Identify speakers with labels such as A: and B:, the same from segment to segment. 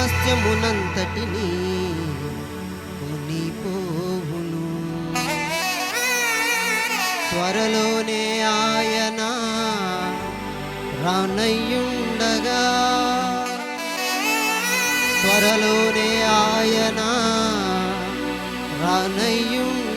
A: స్వాస్థ్యమునంతటిని కొనిపోవును త్వరలోనే ఆయన రానయ్యుండగా త్వరలోనే ఆయన రానయ్యుండగా.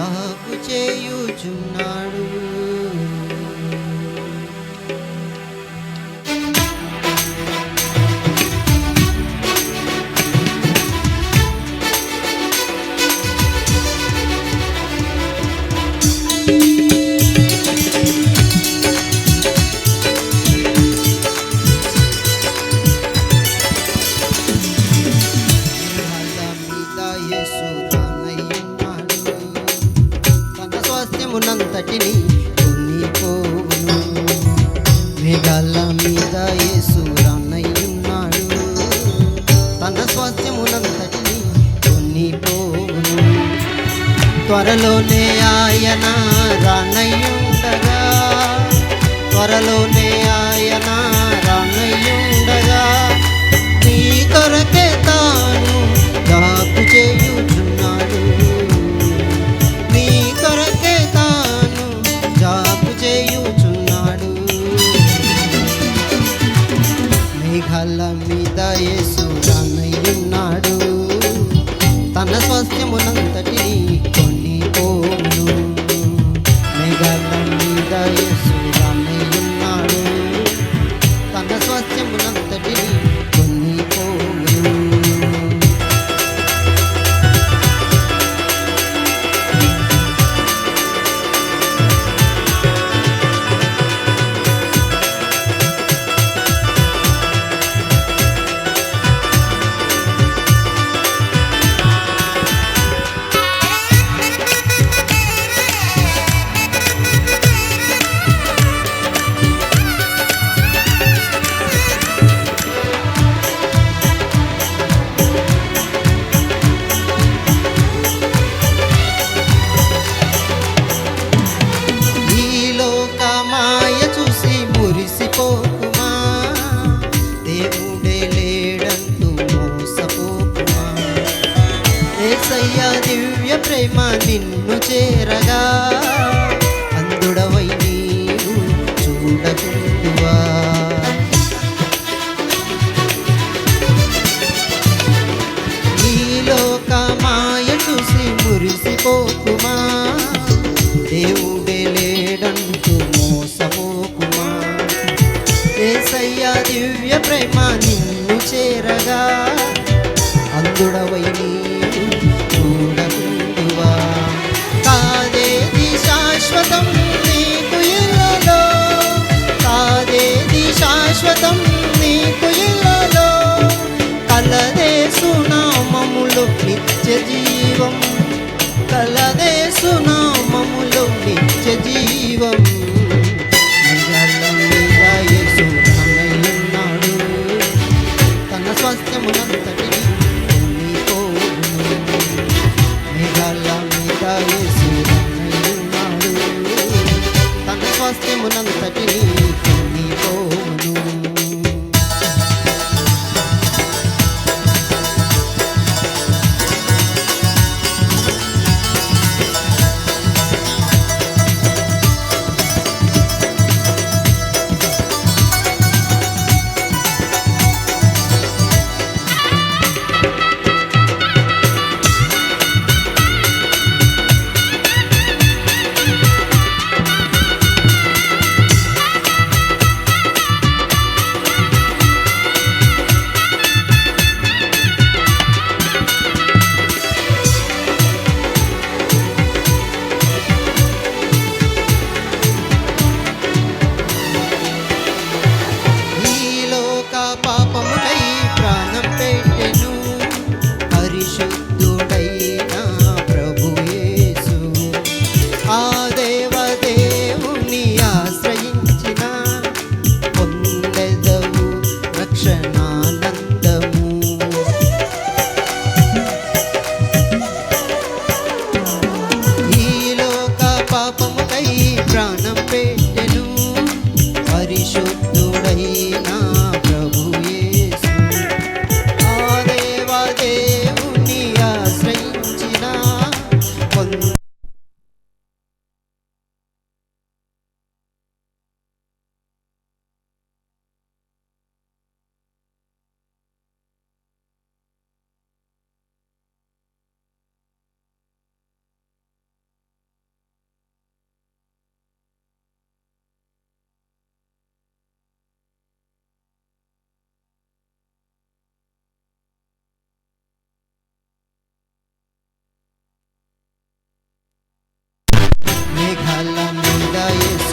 A: జాగు చేయుచున్నాడు మేఘాల స్వాస్థ్యమునంతటిని కొనిపోవును మేఘాల మీద యేసు రానయ్యున్నాడు. తన స్వాస్థ్యమునంతటిని కొనిపోవును త్వరలోనే ఆయన రానయ్యుండగా. త్వరలోనే ఆయన రానయ్యుండగా. నీ కొరకే తాను ప్రేమ నిన్ను చేరగా. సునామములు నిత్య జీవం కలదే నామములో నిత్య జీవం. మేఘాల తన స్వాస్థ్యమునంతటిని మేఘాల మీద యేసు తన స్వాస్థ్యమునంతటిని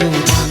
A: యేసు రానయ్యున్నాడు